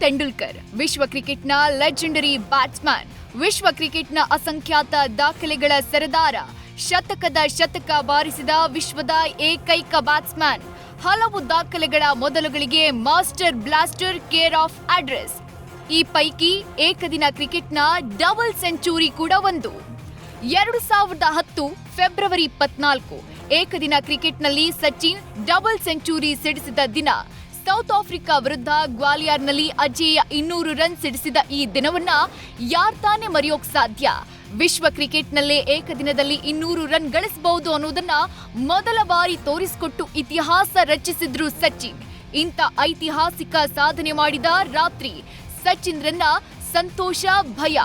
ತೆಂಡೂಲ್ಕರ್, ವಿಶ್ವ ಕ್ರಿಕೆಟ್ನ legendary batsman ವಿಶ್ವ ಕ್ರಿಕೆಟ್ನ ಅಸಂಖ್ಯಾತ ದಾಖಲೆಗಳ ಸರದಾರ, ಶತಕದ ಶತಕ ಬಾರಿಸಿದ ವಿಶ್ವದ ಏಕೈಕ ಬ್ಯಾಟ್ಸ್ಮನ್ ಹಲವು ದಾಖಲೆಗಳ ಮೊದಲುಗಳಿಗೆ master blaster care of address ಈ ಪೈಕಿ ಏಕದಿನ ಕ್ರಿಕೆಟ್ನ ಡಬಲ್ ಸೆಂಚುರಿ ಕೂಡ ಒಂದು. ಎರಡು ಸಾವಿರದ ಹತ್ತು ಫೆಬ್ರವರಿ ಇಪ್ಪತ್ನಾಲ್ಕು ಏಕದಿನ ಕ್ರಿಕೆಟ್ನಲ್ಲಿ ಸಚಿನ್ ಡಬಲ್ ಸೆಂಚುರಿ ಸಿಡಿಸಿದ ದಿನ. ಸೌತ್ ಆಫ್ರಿಕಾ ವಿರುದ್ಧ ಗ್ವಾಲಿಯರ್ನಲ್ಲಿ ಅಜೇಯ ಇನ್ನೂರು ರನ್ ಸಿಡಿಸಿದ ಈ ದಿನವನ್ನ ಯಾರ್ತಾನೆ ಮರೆಯೋಕ್ ಸಾಧ್ಯ? ವಿಶ್ವ ಕ್ರಿಕೆಟ್ನಲ್ಲೇ ಏಕದಿನದಲ್ಲಿ ಇನ್ನೂರು ರನ್ ಗಳಿಸಬಹುದು ಅನ್ನೋದನ್ನ ಮೊದಲ ಬಾರಿ ತೋರಿಸಿಕೊಟ್ಟು ಇತಿಹಾಸ ರಚಿಸಿದ್ರು ಸಚಿನ್. ಇಂಥ ಐತಿಹಾಸಿಕ ಸಾಧನೆ ಮಾಡಿದ ರಾತ್ರಿ ಸಚಿನ್ರನ್ನ ಸಂತೋಷ, ಭಯ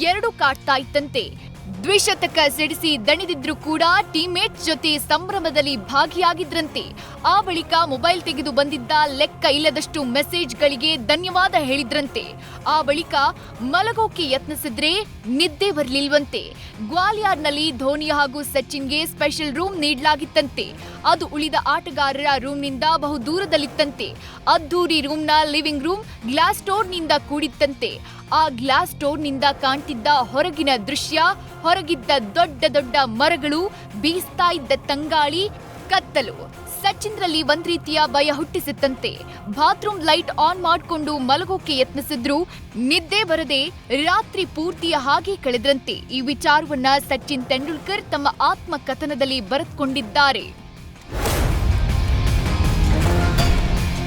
ಎರಡು ಕಾಡ್ತಾ ಇತ್ತಂತೆ. ದ್ವಿಶತಕ ಸಿಡಿಸಿ ದಣಿದಿದ್ರು ಕೂಡ ಟೀಮೇಟ್ ಜೊತೆ ಸಂಭ್ರಮದಲ್ಲಿ ಭಾಗಿಯಾಗಿದ್ರಂತೆ. ಆ ಬಳಿಕ ಮೊಬೈಲ್ ತೆಗೆದು ಬಂದಿದ್ದ ಲೆಕ್ಕ ಇಲ್ಲದಷ್ಟು ಮೆಸೇಜ್ಗಳಿಗೆ ಧನ್ಯವಾದ ಹೇಳಿದ್ರಂತೆ. ಆ ಬಳಿಕ ಮಲಗೋಕೆ ಯತ್ನಿಸಿದ್ರೆ ನಿದ್ದೆ ಬರಲಿಲ್ವಂತೆ. ಗ್ವಾಲಿಯರ್ನಲ್ಲಿ ಧೋನಿ ಹಾಗೂ ಸಚಿನ್ಗೆ ಸ್ಪೆಷಲ್ ರೂಮ್ ನೀಡಲಾಗಿತ್ತಂತೆ. ಅದು ಉಳಿದ ಆಟಗಾರರ ರೂಮ್ನಿಂದ ಬಹು ದೂರದಲ್ಲಿತ್ತಂತೆ. ಅದ್ದೂರಿ ರೂಮ್ನ ಲಿವಿಂಗ್ ರೂಮ್ ಗ್ಲಾಸ್ ಡೋರ್ನಿಂದ ಕೂಡಿತ್ತಂತೆ. ಆ ಗ್ಲಾಸ್ ಡೋರ್ನಿಂದ ಕಾಣ್ತಿದ್ದ ಹೊರಗಿನ ದೃಶ್ಯ ಹೊರಗಿದ್ದ ದೊಡ್ಡ ದೊಡ್ಡ ಮರಗಳು ಬೀಸ್ತಾ ಇದ್ದ ತಂಗಾಳಿ, ಕತ್ತಲು. ಸಚಿನ್ರಲ್ಲಿ ಒಂದ್ ರೀತಿಯ ಭಯ ಹುಟ್ಟಿಸಿತ್ತಂತೆ. ಬಾತ್ರೂಮ್ ಲೈಟ್ ಆನ್ ಮಾಡಿಕೊಂಡು ಮಲಗೋಕೆ ಯತ್ನಿಸಿದ್ರು. ನಿದ್ದೆ ಬರದೆ ರಾತ್ರಿ ಪೂರ್ತಿಯ ಹಾಗೆ ಕಳೆದ್ರಂತೆ. ಈ ವಿಚಾರವನ್ನ ಸಚಿನ್ ತೆಂಡೂಲ್ಕರ್ ತಮ್ಮ ಆತ್ಮಕಥನದಲ್ಲಿ ಬರೆದುಕೊಂಡಿದ್ದಾರೆ.